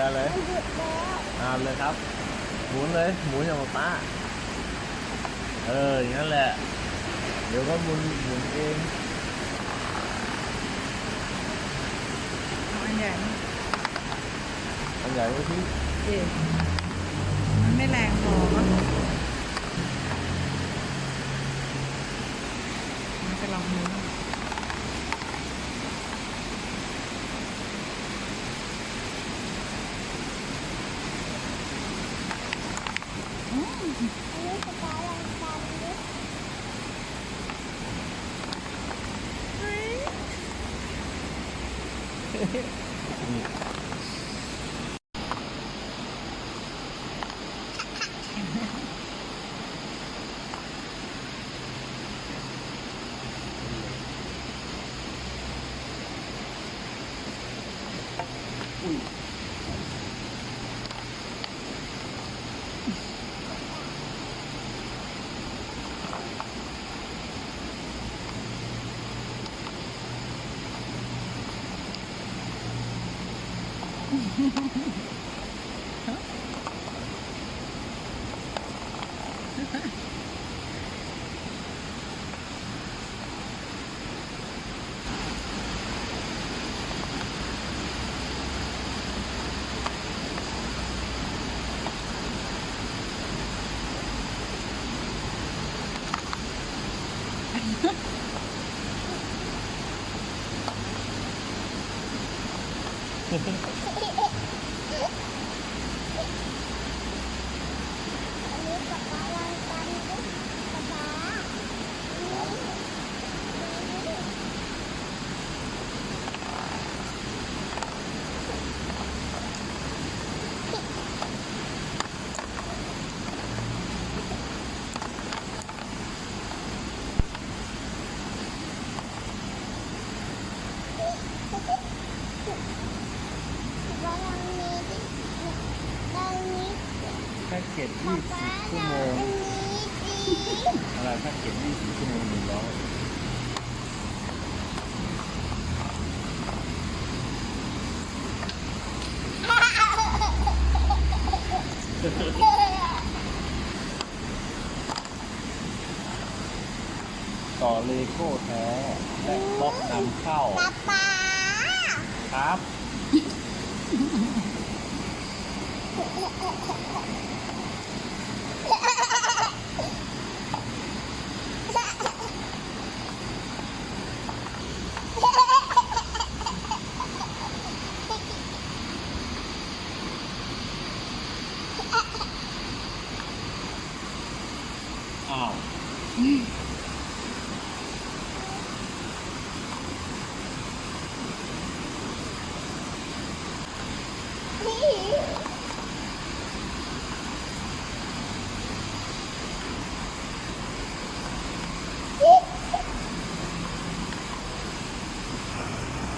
เอาเลยเอาเลยเอาเลยครับ หมุนเลยหมุนอย่างป้าเอออย่างนั้นแหละ เดี๋ยวก็หมุนหมุนเองเอาอันใหญ่นะอันใหญ่ก็ที่เอ๊ะมันไม่แรงพอมั้งมันจะลองมือ Hehehe แอะไรแพ็กเกจ20ชั่วโมงหนึ่งร้อยต่อเลโก้แท้และบล็อกนำเข้า ป๊าป๊าครับ อ้าว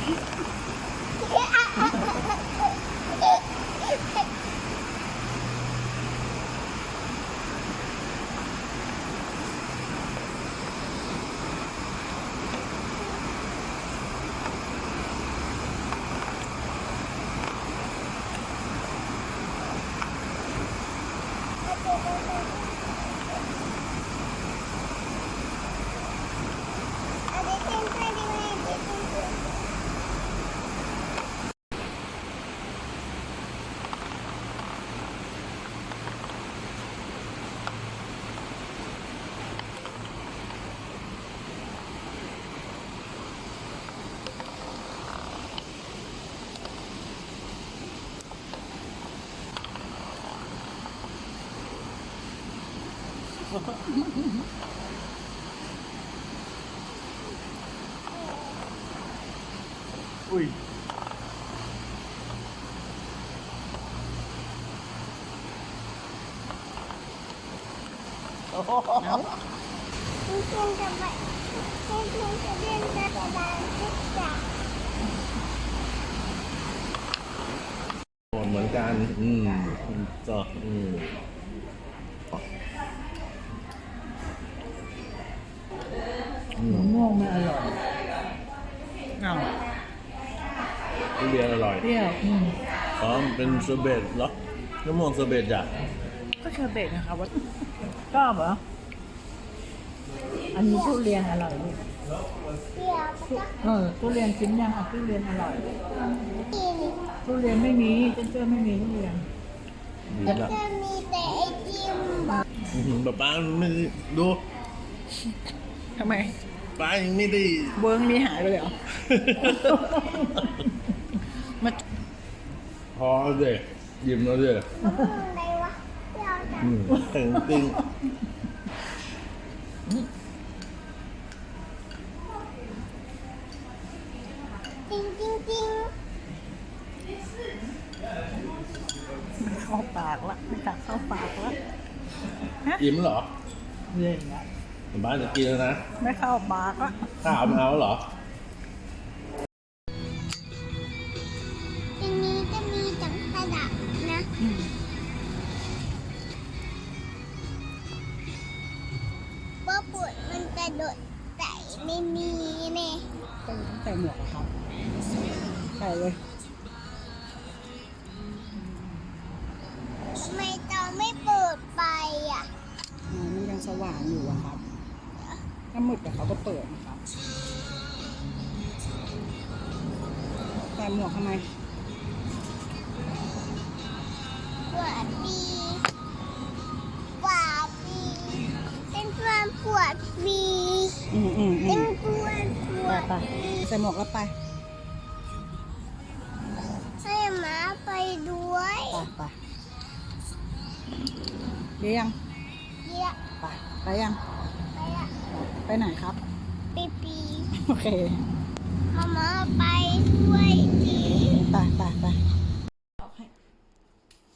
อุ้ ui Nóng Con cầm vậy Con không sẽ đem ra cho bà tất cả เหมือนกัน อืมจ้ะอืม มะม่วงไม่อร่อยอ้าวทุเรียนอร่อยเปรี้ยวอืมอ๋อเป็นเซอร์เบตเหรอน้ำมันเซอร์เบตจ้ะก็เชอร์เบตนะคะว่าชอบเหรออันนี้ทุเรียนอร่อยลูกเดี๋ยวก็เออทุเรียนชิ้นยังอะทุเรียนอร่อยกินทุเรียนไม่มีเจ้าเจ้าไม่มีทุเรียนดีละจะมีแต่ไอติมบอกอื้อหือป้าป้าไม่ได้ดู ทำไมป้ายังไม่ได้ เวิร์งนี้หายไปเลยเหรอ มาพอแล้วเด็หยิบแล้วเด็มะม่วงอะไรวะเดี๋ยวจะอืมแต่งจริงจริงจริงจริงไม่เข้าปากละไม่ตักเข้าปากละ อิ่มเหรอ เย็นละ ป้าจะกินแล้วนะ ไม่เข้าปากละข้าวไม่เอาเหรอทีนี้จะมีจังกระดาษนะอืมว่าปวดมันกระโดดใส่ไม่มีแน่ต้องใส่หมวกอะครับ ใส่เลย ถ้ามืดเดี๋ยวเขาก็เปิดนะครับใส่หมวกทำไมปวดปีปวดปีเป็นความปวดปีอืมอืมอืเป็นมปวดปวไปดไปใส่หมวกแล้วไปให้หมาไปด้วยไปไปเดี๋ยวยังเดี๋ยวไปไปยังไปละ ไปไหนครับ ปีปีโอเคเอาหมาไปด้วยดีไปไปไป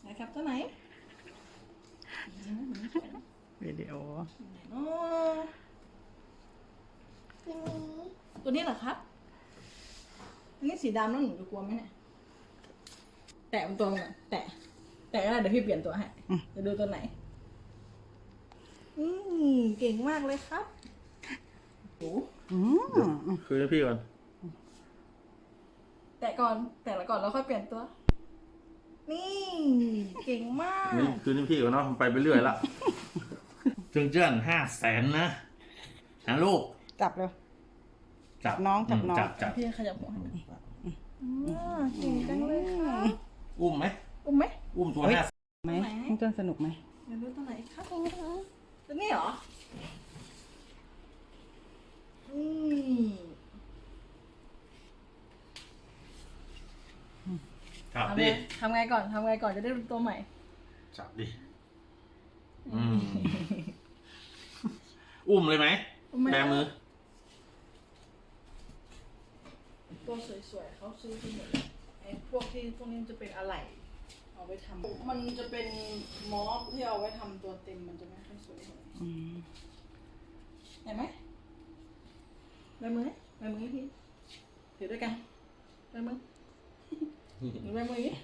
ไหนครับตัวไหนวิดีโอทีนี้ตัวนี้เหรอครับอันนี้สีดำแล้วหนูจะกลัวไหมเนี่ยแตะมันตัวมันก่อนแตะแตะก็ได้เดี๋ยวพี่เปลี่ยนตัวให้จะดูตัวไหน อืมเก่งมากเลยครับโอ้อืมคือให้พี่ก่อน แตะก่อนแตะแล้วก่อนแล้วค่อยเปลี่ยนตัว นี่เก่งมากนี่คือให้พี่ก่อนเนาะไปไปเรื่อยละเจิ้งเจิ้นห้าแสนนะนะลูก จับเร็วจับน้องจับน้อง จับจับพี่ขยับหัวให้หน่อยอ่าเก่งจังเลยค่ะอุ้มไหมอุ้มไหมอุ้มตัวเฮ้ยห้าไหมน้องเต้นสนุกไหมเดี๋ยวดูตัวไหนครับตัวนี้เหรอ นี่จับทำไงดิทำไงก่อนทำไงก่อนจะได้ดูตัวใหม่ จับดิอืมอุ้มเลยไหมอุ้มไหมแบมือ ตัวสวยๆเขาซื้อที่หมดเลยไอ้พวกที่พวกนี้มันจะเป็นอะไรเอาไว้ทำมันจะเป็นมอสที่เอาไว้ทำตัวเต็มมันจะไม่ค่อยสวยเท่าไหร่เห็นไหม ใบมือไหมใบมือให้พี่ถือด้วยกันใบมือหรือใบมือนี้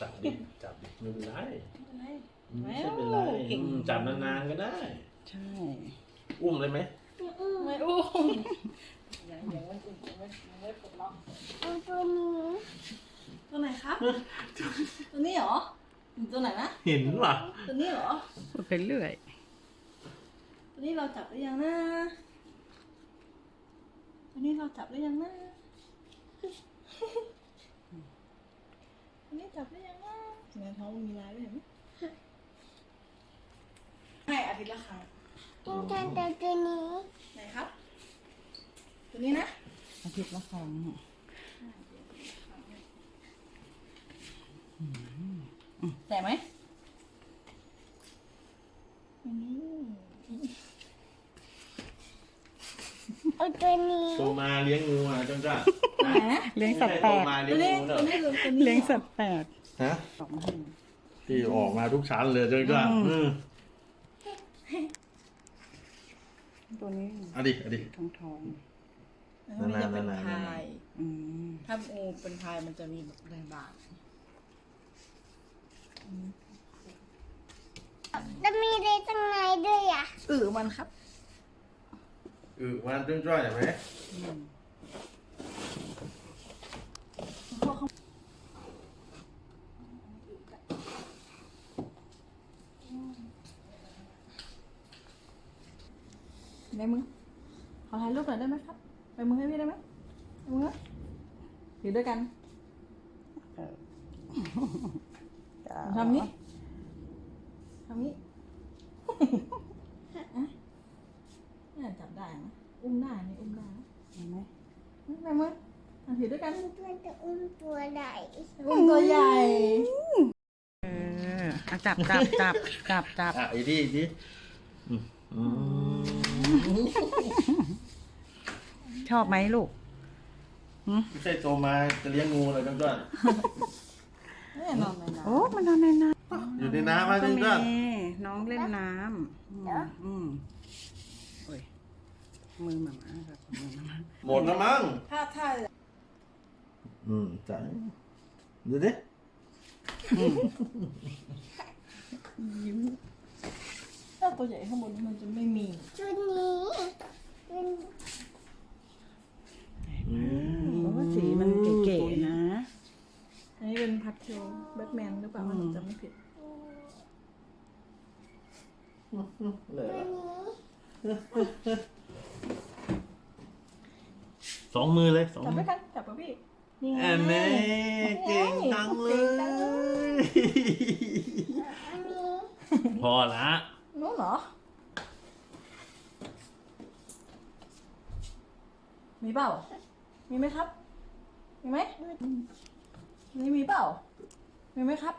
จับดิจับดิไม่เป็นไรไม่เป็นไรไม่ใช่เป็นไรเก่งอืมจับนานๆก็ได้ ใช่ อุ้มเลยไหมไม่อุ้มยังยังไม่อุ้มยังไม่ยังไม่ปลดล็อกเอาตัวนี้ตัวไหนครับ ตัวนี้เหรอ ตัวไหนนะเห็นป่ะตัวนี้เหรอไปเรื่อย ตัวนี้เราจับได้ยังนะตั วนี้เราจับได้ยังนะตัวนี้จับได้ยังนะในท้องมันมีลายด้วยเห็นไหมให้อาทิตย์ละครั้งกินกันแต่ตัวนี้ไหนครับ ตัวนี้นะอาทิตย์ละครั้งแต่ไหม เอา ตัวนี้โตมาเลี้ยงงูอะจังจ้าไหนนะเลี้ยงสัตว์แปโตลกมาเลี้ตัยวงนี้งูเนตัวอะนี้คือตัวนี้เลี้ยงสัตว์แปลกฮะออกมาให้ที่ออกมาทุกชั้นเลยจังจ้าอืมอืมตัวนี้เอาดิเอาดิ ทองทองแล้วมันจะเป็นนานๆพายๆอืมถ้างูเป็นพายมันจะมีแบบแรงบาดแล้วมีอะไรตั้งในด้วยอะอือมันครับ อือวันจุ้งจ้อยเห็นไหมในมือขอถ่ายรูปหน่อยได้ไหมครับไปมือให้พี่ได้ไหมไปมือถือด้วยกันเออจ้าทำนี้ทำนี้อะ เนี่ยจับได้นะอุ้มได้นี่อุ้มได้นะเห็นไหมไปมืออะถือด้วยกันเพื่อนจะอุ้มตัวใหญ่อุ้มตัวใหญ่เอออะจับจับจับจับจับอะอีดิอีดิอืมอืมชอบไหมลูกไม่ใช่โตมาจะเลี้ยงงูเลยจุ้งจ้อยแน่นอนเลยนะโอ้มันนอนในน้อยู่ในน้ำำมาก็จุ้งมีจ้อยน้องเล่นน้ำอืมอืมโอ้ย มือหมาม่าครับมือหมาม่าหมดแล้วมั้ง ถ้าถ้าอืมจ่ายดูดิถ้าตัวใหญ่ข้างบนมันจะไม่มีชุดนี้เป็นอืมเพราะว่าสีมันเก๋ๆนะ อันนี้เป็นพัทเทลแบทแมนหรือเปล่ามันจะไม่ผิดเลยตัวนี้ สองมือเลยสองจับมืด้อวยกันจับกับพี่นี่ไงแอนเน่เก่งจังเลยอันนี้พอละนู้นเหรอ มีเปล่า มีไหมครับ มีไหมนี่มีเปล่า มีไหมครับ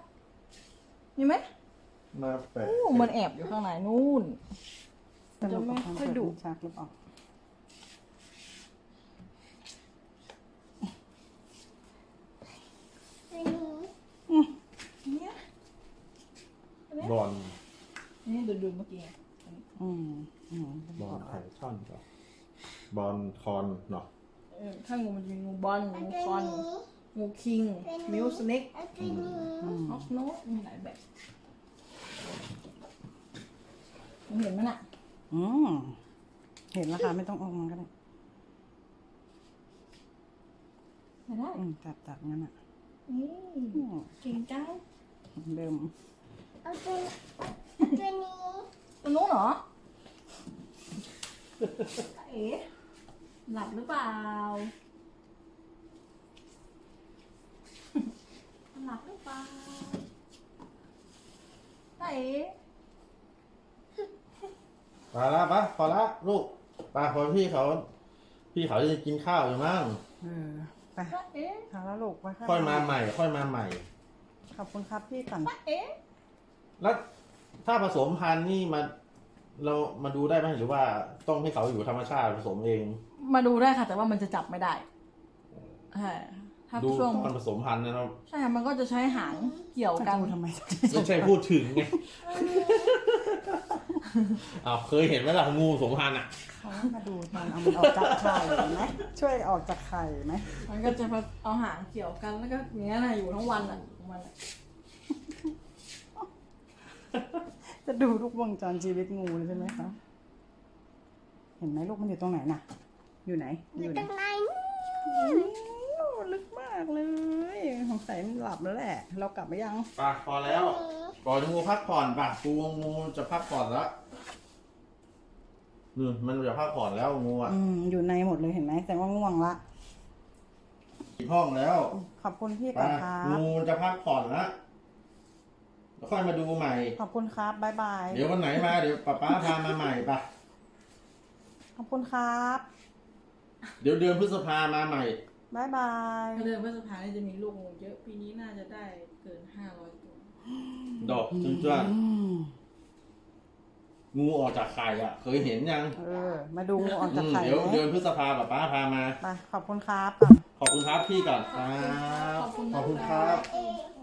มีไหมมาแปะโอ้มันแอบอยู่ข้างในนู่นสนุกกับความจะไม่ค่อยดุเปิชักหรือเปล่า ตัวนี้ เนี่ย บอล นี่ดูดูเมื่อกี้ไง อื มอืมบอลไข่ช่อนก่อนบอลคอนเนาะเออถ้างูมันจะมีงูบอลอันงูตัวคอนนี้งูคิงมิวสเน็กอันตัวนี้อืมออกโนตมีหลายแบบมึงเห็นไหมน่ะอืมเห็นแล้วค่ะไม่ต้องออกมาก็ได้ไม่ได้อืมจับจับงั้นอะนี่อืมเก่งจังเดิมเอาตัวเอาตัวนี้ตัวนู้นเหรอ เอ๋หลับหรือเปล่าหลับหรือเปล่าเอ๋พอละปะพอละลูกปาพอพี่เขา พี่เขาจะกินข้าวอยู่มั้งเออไปเอ๋เอาแล้วลูกไปข้งค่อยมาใหม่ ค่อยมาใหม่ ขอบคุณครับพี่ก่อนเอ๋แล้วถ้าผสมพันธุ์นี่มา เรามาดูได้ไหมหรือว่าต้องให้เขาอยู่ธรรมชาติผสมเอง มาดูได้ค่ะ แต่ว่ามันจะจับไม่ได้ใช่ถ้าดูช่วงตอนผสมพันธุ์นะครับใช่ค่ะมันก็จะใช้หางเกี่ยวกันจะดูทำไมไม่ใช่พูดถึงไงอ้าวเคยเห็นไหมล่ะงูผสมพันธุ์อะเขามาดูตอนเอามันออกจากไข่ไหมช่วยออกจากไข่ไหมมันก็จะมาเอาหางเกี่ยวกันแล้วก็อย่างเงี้ยนะอยู่ทั้งวันอะของมันอะ จะ ดูทุกวงจรชีวิตงูเลยใช่ไหมคะ เห็นไหมลูกมันอยู่ตรงไหนน่ะ อยู่ไหนออยู่ยู่ไหนตรงไหนโอ้ลึกมากเลยสงสัยมันหลับแล้วแหละ เรากลับไปยังปะพอแล้วปล่อยงูพักผ่อนปะปูงูจะพักผ่อนแล้วนี่มันจะพักผ่อนแล้วงูอะอืมอยู่ในหมดเลยเห็นไหมแต่ว่าง่วงละปิดห้องแล้ว ขอบคุณพี่ปก่อนะครับงูจะพักผ่อนแล้ว แล้วค่อยมาดูใหม่ ขอบคุณครับบ๊ายบาย เดี๋ยววันไหนมาเดี๋ยวป้าป้าพามาใหม่ปะขอบคุณครับเดี๋ยวเดือนพฤษภามาใหม่บ๊ายบายถ้าเดือนพฤษภาเนี่ยจะมีลูกงูเยอะ ปีนี้น่าจะได้เกินห้าร้อยตัว ดอกจุ๊จ้าอืมงูออกจากไข่อะ เคยเห็นยังเออ มาดูงูออกจากอืมไข่เดี๋ยวไหมเดือนพฤษภาป้าป้าพามา ไปขอบคุณครับก่อน ขอบคุณครับพี่ก่อนครับ ขอบคุณขอบคุณนะครับเอง